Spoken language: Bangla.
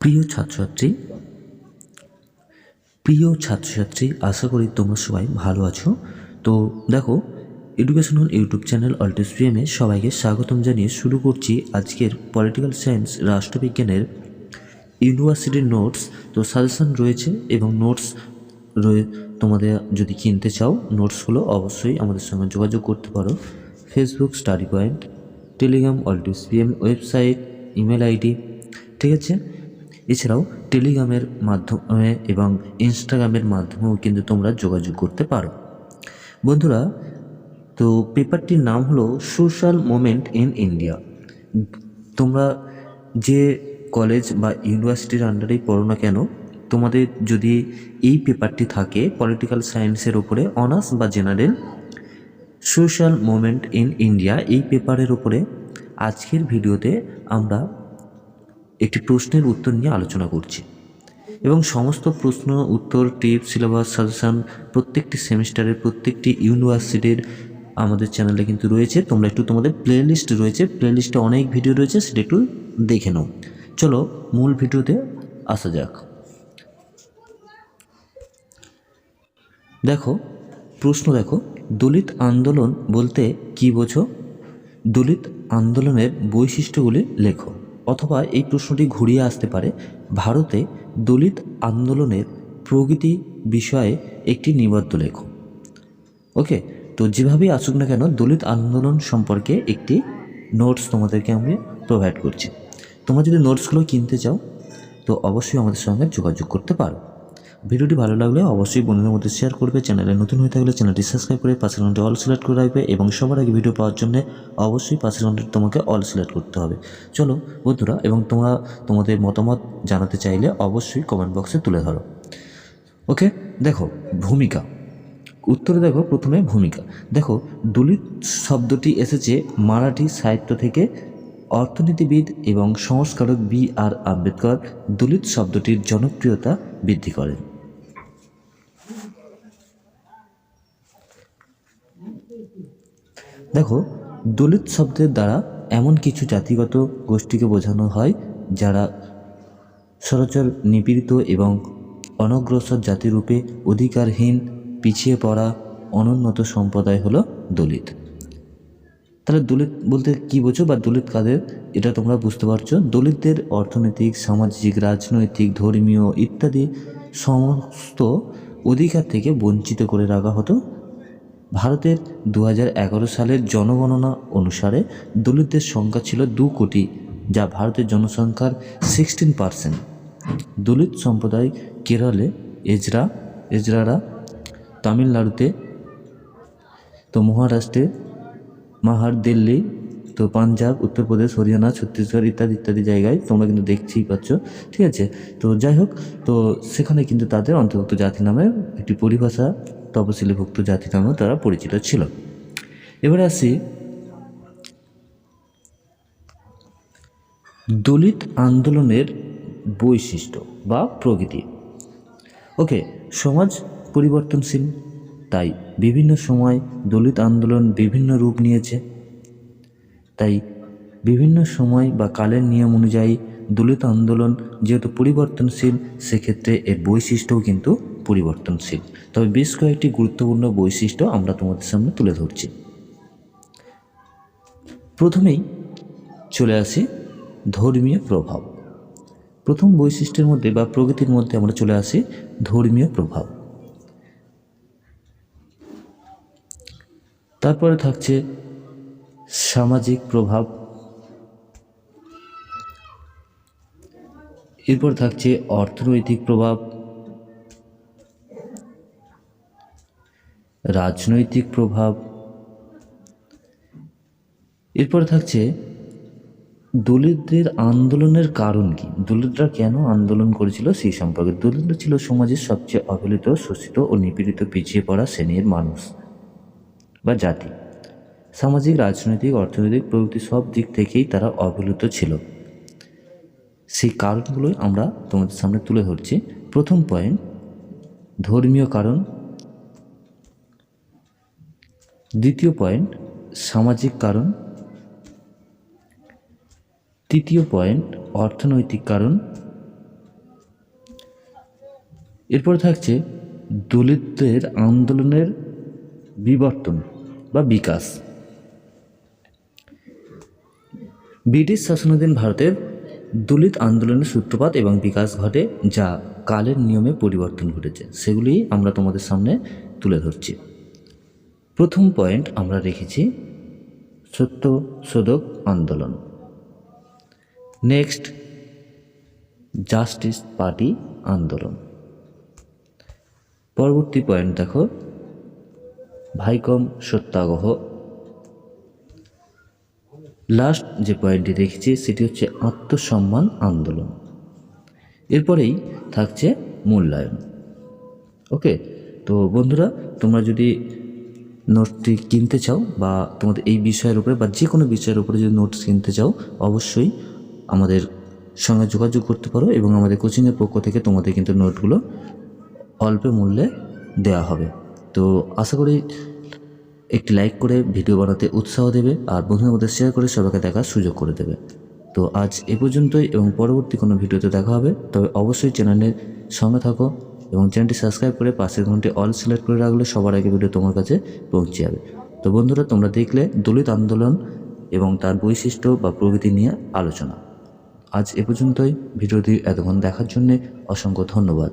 প্রিয় ছাত্রছাত্রী প্রিয় ছাত্রছাত্রী, আশা করি তোমরা সবাই ভালো আছো। তো দেখো এডুকেশনাল ইউটিউব চ্যানেল অল্টেস পিএমে সবাইকে স্বাগতম জানিয়ে শুরু করছি আজকের পলিটিক্যাল সায়েন্স রাষ্ট্রবিজ্ঞানের ইউনিভার্সিটির নোটস তো সাজেশন রয়েছে এবং নোটস রয়ে, তোমাদের যদি কিনতে চাও নোটসগুলো অবশ্যই আমাদের সঙ্গে যোগাযোগ করতে পারো। ফেসবুক স্টাডি পয়েন্ট টেলিগ্রাম অল্টিস পিএম ওয়েবসাইট ইমেল আইডি ঠিক আছে? এছাড়াও টেলিগ্রামের মাধ্যমে এবং ইনস্টাগ্রামের মাধ্যমেও কিন্তু তোমরা যোগাযোগ করতে পারো। বন্ধুরা, তো পেপারটির নাম হলো সোশ্যাল মোমেন্ট ইন ইন্ডিয়া। তোমরা যে কলেজ বা ইউনিভার্সিটির আন্ডারেই পড়ো না কেন, তোমাদের যদি এই পেপারটি থাকে, পলিটিক্যাল সায়েন্সের উপরে, অনার্স বা general social movement in India এই পেপারের উপরে আজকের ভিডিওতে আমরা একটি প্রশ্নের উত্তর নিয়ে আলোচনা করছি। এবং সমস্ত প্রশ্ন, উত্তর, টিপ, সিলেবাস, সাজেশন প্রত্যেকটি সেমিস্টারের, প্রত্যেকটি ইউনিভার্সিটির আমাদের চ্যানেলে কিন্তু রয়েছে। তোমরা একটু তোমাদের প্লেলিস্ট রয়েছে। প্লেলিস্টে অনেক ভিডিও রয়েছে, সেটা একটু দেখে নাও। চলো মূল ভিডিওতে আসা যাক। দেখো প্রশ্ন দেখো। দলিত আন্দোলন বলতে কি বোঝো? দলিত আন্দোলনের বৈশিষ্ট্যগুলি লেখো, অথবা এই প্রশ্নটি ঘুরিয়ে আসতে পারে। ভারতে দলিত আন্দোলনের প্রগতি বিষয়ে একটি নিবদ্ধ লেখো। ওকে, তো যেভাবেই আসুক না কেন, দলিত আন্দোলন সম্পর্কে একটি নোটস তোমাদেরকে আমি প্রোভাইড করছি। তোমরা যদি নোটসগুলো কিনতে চাও, তো অবশ্যই আমাদের সঙ্গে যোগাযোগ করতে পারো। ভিডিওটি ভালো লাগলে অবশ্যই বন্ধুদের মধ্যে শেয়ার করবে। চ্যানেলে নতুন হয়ে থাকলে চ্যানেলটি সাবস্ক্রাইব করে পাশের ঘণ্টা অল সিলেক্ট করে রাখবে এবং সবার আগে ভিডিও পাওয়ার জন্য অবশ্যই পাশের ঘণ্টা তোমাকে অল সিলেক্ট করতে হবে। চলো বন্ধুরা এবং তোমরা তোমাদের মতামত জানাতে চাইলে অবশ্যই কমেন্ট বক্সে তুলে ধরো। ওকে দেখো, ভূমিকা। উত্তরে দেখো, প্রথমে ভূমিকা। দেখো, দলিত শব্দটি এসেছে মারাঠি সাহিত্য থেকে অর্থনীতিবিদ এবং সংস্কারক বি আর আম্বেদকর। দলিত শব্দটির জনপ্রিয়তা বৃদ্ধি করেন। দেখো, দলিত শব্দের দ্বারা এমন কিছু জাতিগত গোষ্ঠীকে বোঝানো হয় যারা সরচর নিপীড়িত এবং অনগ্রসর জাতিরূপে অধিকারহীন, পিছিয়ে পড়া, অনুন্নত সম্প্রদায় হলো দলিত। তাহলে দলিত বলতে কী বোঝো বা দলিত কাদের? এটা তোমরা বুঝতে পারছ। দলিতদের অর্থনৈতিক, সামাজিক, রাজনৈতিক, ধর্মীয় ইত্যাদি সমস্ত অধিকার থেকে বঞ্চিত করে রাখা হতো। ভারতের দু হাজার এগারো সালের জনগণনা অনুসারে দলিতদের সংখ্যা ছিল দু কোটি, যা ভারতের জনসংখ্যার সিক্সটিন পার্সেন্ট দলিত সম্প্রদায় কেরলে, এজরা, এজরারা, তামিলনাড়ুতে, তো মহারাষ্ট্রে, মাহার, দিল্লি, তো পাঞ্জাব, উত্তরপ্রদেশ, হরিয়ানা, ছত্তিশগড় ইত্যাদি ইত্যাদি জায়গায় তোমরা কিন্তু দেখতেই পাচ্ছ, ঠিক আছে? তো যাই হোক, তো সেখানে কিন্তু তাদের অন্তর্ভুক্ত জাতি নামে একটি পরিভাষা তপশিলিভুক্ত জাতি নামেও তারা পরিচিত ছিল। এবারে আসি দলিত আন্দোলনের বৈশিষ্ট্য বা প্রকৃতি। ওকে সমাজ পরিবর্তনশীল, তাই বিভিন্ন সময় দলিত আন্দোলন বিভিন্ন রূপ নিয়েছে। তাই বিভিন্ন সময় বা কালের নিয়ম অনুযায়ী দলিত আন্দোলন যেহেতু পরিবর্তনশীল, সেক্ষেত্রে এর বৈশিষ্ট্যও কিন্তু পরিবর্তনশীল। তবে বেশ কয়েকটি গুরুত্বপূর্ণ বৈশিষ্ট্য আমরা তোমাদের সামনে তুলে ধরছি। প্রথমেই চলে আসি ধর্মীয় প্রভাব। প্রথম বৈশিষ্ট্যের মধ্যে বা প্রকৃতির মধ্যে আমরা চলে আসি ধর্মীয় প্রভাব। তারপরে থাকছে সামাজিক প্রভাব। এরপর থাকছে অর্থনৈতিক প্রভাব। রাজনৈতিক প্রভাব। এরপর থাকছে দলিতদের আন্দোলনের কারণ কি? দলিতরা কেন আন্দোলন করেছিল সেই সম্পর্কে? দলিতরা ছিল সমাজের সবচেয়ে অবহেলিত, শোষিত ও নিপীড়িত, পিছিয়ে পড়া শ্রেণির মানুষ বা জাতি। সামাজিক, রাজনৈতিক, অর্থনৈতিক প্রভৃতি সব দিক থেকেই তারা অবহেলিত ছিল। সেই কারণগুলোই আমরা তোমাদের সামনে তুলে ধরছি। প্রথম পয়েন্ট ধর্মীয় কারণ। দ্বিতীয় পয়েন্ট, সামাজিক কারণ। তৃতীয় পয়েন্ট, অর্থনৈতিক কারণ। এরপর থাকছে দলিতদের আন্দোলনের বিবর্তন বা বিকাশ। ব্রিটিশ শাসনাধীন ভারতের দলিত আন্দোলনের সূত্রপাত এবং বিকাশ ঘটে যা কালের নিয়মে পরিবর্তন ঘটেছে। সেগুলি আমরা তোমাদের সামনে তুলে ধরছি। প্রথম পয়েন্ট আমরা রেখেছি সত্য শোধক আন্দোলন। নেক্সট, জাস্টিস পার্টি আন্দোলন। পরবর্তী পয়েন্ট দেখো, ভাইকম সত্যাগ্রহ। লাস্ট যে পয়েন্টটি রেখেছি সেটি হচ্ছে আত্মসম্মান আন্দোলন। এরপরেই থাকছে মূল্যায়ন। ওকে, তো বন্ধুরা, তোমরা যদি নোটটি কিনতে চাও বা তোমাদের এই বিষয়ের উপরে বা যে কোনো বিষয়ের উপরে যদি নোটস কিনতে চাও, অবশ্যই আমাদের সঙ্গে যোগাযোগ করতে পারো এবং আমাদের কোচিংয়ের পক্ষ থেকে তোমাদের কিন্তু নোটগুলো অল্প মূল্যে দেওয়া হবে। তো আশা করি একটি লাইক করে ভিডিও বানাতে উৎসাহ দেবে আর বন্ধুদের মধ্যে শেয়ার করে সবাইকে দেখার সুযোগ করে দেবে। তো আজ এ পর্যন্তই এবং পরবর্তী কোনো ভিডিওতে দেখা হবে। তবে অবশ্যই চ্যানেলের সঙ্গে থাকো। এবং চ্যানেলটি সাবস্ক্রাইব করে পাশের ঘন্টি অল সিলেক্ট করে রাখলে সবার আগে ভিডিও তোমার কাছে পৌঁছে যাবে। তো বন্ধুরা, তোমরা দেখলে দলিত আন্দোলন এবং তার বৈশিষ্ট্য বা প্রকৃতি নিয়ে আলোচনা। আজ এ পর্যন্তই। ভিডিওটি এতক্ষণ দেখার জন্যে অসংখ্য ধন্যবাদ।